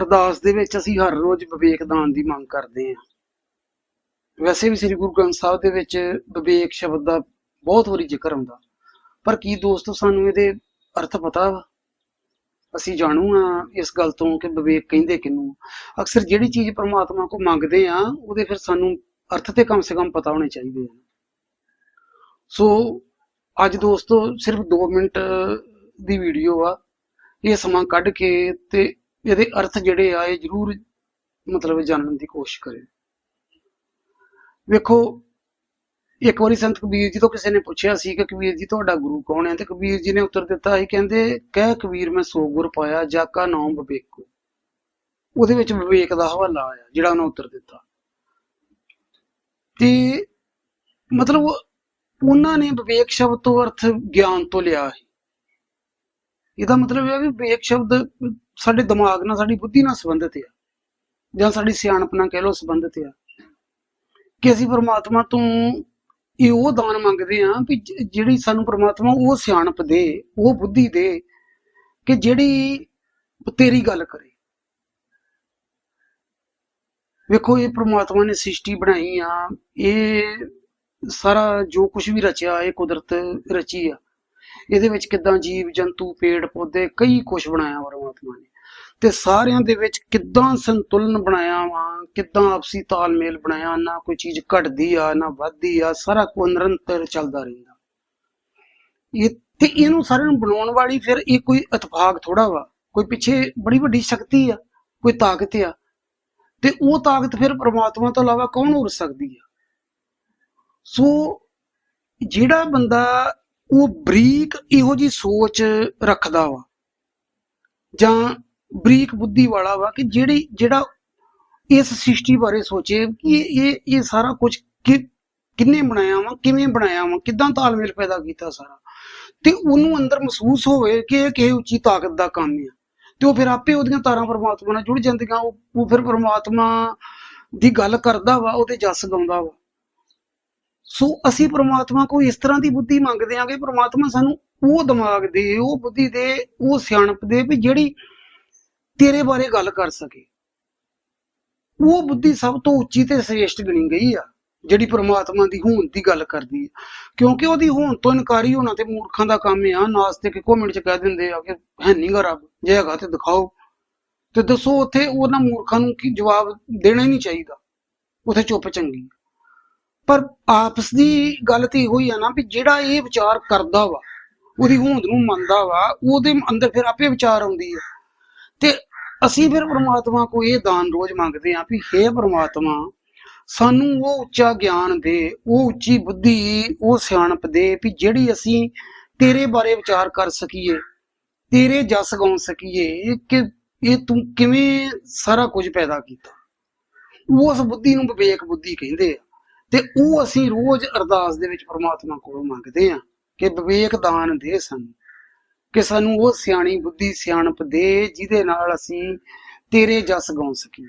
ਅਰਦਾਸ ਦੇ ਵਿੱਚ ਅਸੀਂ ਹਰ ਰੋਜ਼ ਵਿਵੇਕ ਦਾਨ ਦੀ ਮੰਗ ਕਰਦੇ ਹਾਂ। ਵੈਸੇ ਵੀ ਸ੍ਰੀ ਗੁਰੂ ਗ੍ਰੰਥ ਸਾਹਿਬ ਦੇ ਵਿੱਚ ਵਿਵੇਕ ਸ਼ਬਦ ਦਾ ਬਹੁਤ ਵਾਰੀ ਜ਼ਿਕਰ ਆਉਂਦਾ ਪਰ ਕੀ ਦੋਸਤੋ, ਸਾਨੂੰ ਇਹਦੇ ਅਰਥ ਪਤਾ ਵਾ? ਅਸੀਂ ਜਾਣੂ ਆ ਇਸ ਗੱਲ ਤੋਂ ਕਿ ਵਿਵੇਕ ਕਹਿੰਦੇ ਕਿਨੂੰ ਅਕਸਰ ਜਿਹੜੀ ਚੀਜ਼ ਪ੍ਰਮਾਤਮਾ ਕੋ ਮੰਗਦੇ ਆ, ਉਹਦੇ ਫਿਰ ਸਾਨੂੰ ਅਰਥ ਤੇ ਕਮ ਸੇ ਕਮ ਪਤਾ ਹੋਣੇ ਚਾਹੀਦੇ ਆ। ਸੋ ਅੱਜ ਦੋਸਤੋ, ਸਿਰਫ 2 ਮਿੰਟ ਦੀ ਵੀਡੀਓ ਆ। ਇਹ ਸਮਾਂ ਕੱਢ ਕੇ ਤੇ ਇਹਦੇ ਅਰਥ ਜਿਹੜੇ ਆ, ਇਹ ਜ਼ਰੂਰ ਮਤਲਬ ਜਾਣਨ ਦੀ ਕੋਸ਼ਿਸ਼ ਕਰੇ। ਵੇਖੋ, ਇੱਕ ਵਾਰੀ ਸੰਤ ਕਬੀਰ ਜੀ ਤੋਂ ਕਿਸੇ ਨੇ ਪੁੱਛਿਆ ਸੀ ਕਿ ਕਬੀਰ ਜੀ ਤੁਹਾਡਾ ਗੁਰੂ ਕੌਣ ਹੈ? ਤੇ ਕਬੀਰ ਜੀ ਨੇ ਉੱਤਰ ਦਿੱਤਾ ਸੀ ਕਹਿੰਦੇ, ਕਹਿ ਕਬੀਰ, ਮੈਂ ਸੋ ਗੁਰ ਪਾਇਆ ਜਾ ਕਾ ਨਾਮ ਵਿਵੇਕੋ। ਉਹਦੇ ਵਿੱਚ ਵਿਵੇਕ ਦਾ ਹਵਾਲਾ ਆਇਆ, ਜਿਹੜਾ ਉਹਨਾਂ ਉੱਤਰ ਦਿੱਤਾ। ਤੇ ਮਤਲਬ ਉਹਨਾਂ ਨੇ ਵਿਵੇਕ ਸ਼ਬਦ ਤੋਂ ਅਰਥ ਗਿਆਨ ਤੋਂ ਲਿਆ ਹੈ ਇਹਦਾ ਮਤਲਬ ਇਹ ਹੈ ਵੀ ਵਿਵੇਕ ਸ਼ਬਦ ਸਾਡੇ ਦਿਮਾਗ ਨਾਲ, ਸਾਡੀ ਬੁੱਧੀ ਨਾਲ ਸੰਬੰਧਿਤ ਹੈ ਜਾਂ ਸਾਡੀ ਸਿਆਣਪ ਨਾਲ ਕਹਿ ਲਓ ਸੰਬੰਧਿਤ ਹੈ ਕਿ ਅਸੀਂ ਪਰਮਾਤਮਾ ਤੋਂ ਇਹ ਉਹ ਦਾਨ ਮੰਗਦੇ ਆ ਵੀ ਜਿਹੜੀ ਸਾਨੂੰ ਪਰਮਾਤਮਾ ਉਹ ਸਿਆਣਪ ਦੇ, ਉਹ ਬੁੱਧੀ ਦੇ, ਕਿ ਜਿਹੜੀ ਤੇਰੀ ਗੱਲ ਕਰੇ। ਵੇਖੋ, ਇਹ ਪ੍ਰਮਾਤਮਾ ਨੇ ਸ੍ਰਿਸ਼ਟੀ ਬਣਾਈ ਆ। ਇਹ ਸਾਰਾ ਜੋ ਕੁਝ ਵੀ ਰਚਿਆ, ਇਹ ਕੁਦਰਤ ਰਚੀ ਆ। ਇਹਦੇ ਵਿੱਚ ਕਿਦਾਂ ਜੀਵ, ਜੰਤੂ, ਪੇੜ, ਪੌਦੇ, ਕਈ ਕੁਝ ਬਣਾਇਆ ਪਰਮਾਤਮਾ ਨੇ। ਤੇ ਸਾਰਿਆਂ ਦੇ ਵਿੱਚ ਕਿਦਾਂ ਸੰਤੁਲਨ ਬਣਾਇਆ ਵਾ, ਕਿਦਾਂ ਆਪਸੀ ਤਾਲਮੇਲ ਬਣਾਇਆ, ਨਾ ਕੋਈ ਚੀਜ਼ ਘਟਦੀ ਆ, ਨਾ ਵੱਧਦੀ ਆ, ਸਾਰਾ ਕੁਝ ਨਿਰੰਤਰ ਚੱਲਦਾ ਰਹਿੰਦਾ। ਇਹ ਤੇ ਇਹਨੂੰ ਸਾਰਿਆਂ ਨੂੰ ਬਣਾਉਣ ਵਾਲੀ ਫਿਰ ਇਹ ਕੋਈ ਇਤਫਾਕ ਥੋੜਾ ਵਾ, ਕੋਈ ਪਿੱਛੇ ਬੜੀ ਵੱਡੀ ਸ਼ਕਤੀ ਆ, ਕੋਈ ਤਾਕਤ ਆ। ਤੇ ਉਹ ਤਾਕਤ ਫਿਰ ਪ੍ਰਮਾਤਮਾ ਤੋਂ ਇਲਾਵਾ ਕੌਣ ਹੋ ਸਕਦੀ ਆ? ਸੋ ਜਿਹੜਾ ਬੰਦਾ ਉਹ ਬਰੀਕ ਇਹੋ ਜੀ ਸੋਚ ਰੱਖਦਾ ਵਾ, ਜਾਂ ਬਰੀਕ ਬੁੱਧੀ ਵਾਲਾ ਵਾ ਕਿ ਜਿਹੜੀ, ਜਿਹੜਾ ਇਸ ਸ੍ਰਿਸ਼ਟੀ ਬਾਰੇ ਸੋਚੇ ਕਿ ਇਹ ਇਹ ਸਾਰਾ ਕੁਝ ਕਿੰਨੇ ਬਣਾਇਆ ਵਾ, ਕਿਵੇਂ ਬਣਾਇਆ ਵਾ, ਕਿਦਾਂ ਤਾਲਮੇਲ ਪੈਦਾ ਕੀਤਾ ਸਾਰਾ। ਤੇ ਉਹਨੂੰ ਅੰਦਰ ਮਹਿਸੂਸ ਹੋਵੇ ਕਿ ਇਹ ਕਿਸੇ ਉੱਚੀ ਤਾਕਤ ਦਾ ਕੰਮ ਆ। ਤੇ ਉਹ ਫਿਰ ਆਪੇ ਉਹਦੀਆਂ ਤਾਰਾਂ ਪਰਮਾਤਮਾ ਨਾਲ ਜੁੜ ਜਾਂਦੀਆਂ, ਉਹ ਫਿਰ ਪਰਮਾਤਮਾ ਦੀ ਗੱਲ ਕਰਦਾ ਵਾ, ਉਹਦੇ ਜਸ ਗਾਉਂਦਾ ਵਾ। ਸੋ ਅਸੀਂ ਪ੍ਰਮਾਤਮਾ ਕੋਲ ਇਸ ਤਰ੍ਹਾਂ ਦੀ ਬੁੱਧੀ ਮੰਗਦੇ ਆਂਗੇ ਪ੍ਰਮਾਤਮਾ ਸਾਨੂੰ ਉਹ ਦਿਮਾਗ ਦੇ, ਉਹ ਬੁੱਧੀ ਦੇ, ਉਹ ਸਿਆਣਪ ਦੇ ਵੀ ਜਿਹੜੀ ਤੇਰੇ ਬਾਰੇ ਗੱਲ ਕਰ ਸਕੇ। ਉਹ ਬੁੱਧੀ ਸਭ ਤੋਂ ਉੱਚੀ ਤੇ ਸ੍ਰੇਸ਼ਟ ਗਿਣੀ ਗਈ ਆ, ਜਿਹੜੀ ਪ੍ਰਮਾਤਮਾ ਦੀ ਹੋਂਦ ਦੀ ਗੱਲ ਕਰਦੀ ਹੈ ਕਿਉਂਕਿ ਉਹਦੀ ਹੋਂਦ ਤੋਂ ਇਨਕਾਰੀ ਹੋਣਾ ਤੇ ਮੂਰਖਾਂ ਦਾ ਕੰਮ ਆ, ਨਾਸਤਿਕ ਇੱਕੋ ਮਿੰਟ ਚ ਕਹਿ ਦਿੰਦੇ ਆ ਕਿ ਹੈ ਨਹੀਂ ਰੱਬ, ਜੇ ਹੈਗਾ ਤੇ ਦਿਖਾਓ। ਤੇ ਦੱਸੋ ਉੱਥੇ ਉਹਨਾਂ ਮੂਰਖਾਂ ਨੂੰ ਕੀ ਜਵਾਬ ਦੇਣਾ ਹੀ ਨਹੀਂ ਚਾਹੀਦਾ, ਉੱਥੇ ਚੁੱਪ ਚੰਗੀ। ਪਰ ਆਪਸ ਦੀ ਗੱਲ ਤੇ ਇਹੋ ਹੀ ਆ ਨਾ ਵੀ ਜਿਹੜਾ ਇਹ ਵਿਚਾਰ ਕਰਦਾ ਵਾ, ਉਹਦੀ ਹੋਂਦ ਨੂੰ ਮੰਨਦਾ ਵਾ, ਉਹਦੇ ਅੰਦਰ ਫਿਰ ਆਪੇ ਵਿਚਾਰ ਆਉਂਦੀ ਆ। ਤੇ ਅਸੀਂ ਫਿਰ ਪ੍ਰਮਾਤਮਾ ਕੋ ਇਹ ਦਾਨ ਰੋਜ਼ ਮੰਗਦੇ ਆਂ ਵੀ हे ਪ੍ਰਮਾਤਮਾ, ਸਾਨੂੰ ਉਹ ਉੱਚਾ ਗਿਆਨ ਦੇ, ਉਹ ਉੱਚੀ ਬੁੱਧੀ, ਉਹ ਸਿਆਣਪ ਦੇ ਵੀ ਜਿਹੜੀ ਅਸੀਂ ਤੇਰੇ ਬਾਰੇ ਵਿਚਾਰ ਕਰ ਸਕੀਏ, ਤੇਰੇ ਜਸ ਗਾਉਣ ਸਕੀਏ ਕਿ ਇਹ ਤੂੰ ਕਿਵੇਂ ਸਾਰਾ ਕੁਝ ਪੈਦਾ ਕੀਤਾ। ਉਸ ਬੁੱਧੀ ਨੂੰ ਵਿਵੇਕ ਬੁੱਧੀ ਕਹਿੰਦੇ ਆ ਤੇ ਉਹ ਅਸੀਂ ਰੋਜ਼ ਅਰਦਾਸ ਦੇ ਵਿੱਚ ਪ੍ਰਮਾਤਮਾ ਕੋਲੋਂ ਮੰਗਦੇ ਆ ਕਿ ਵਿਵੇਕ ਦਾਨ ਦੇ ਸਾਨੂੰ। ਕਿ ਸਾਨੂੰ ਉਹ ਸਿਆਣੀ ਬੁੱਧੀ ਸਿਆਣਪ ਦੇ ਜਿਹਦੇ ਨਾਲ ਅਸੀਂ ਤੇਰੇ ਜਸ ਗਾਉਣ ਸਕੀਏ।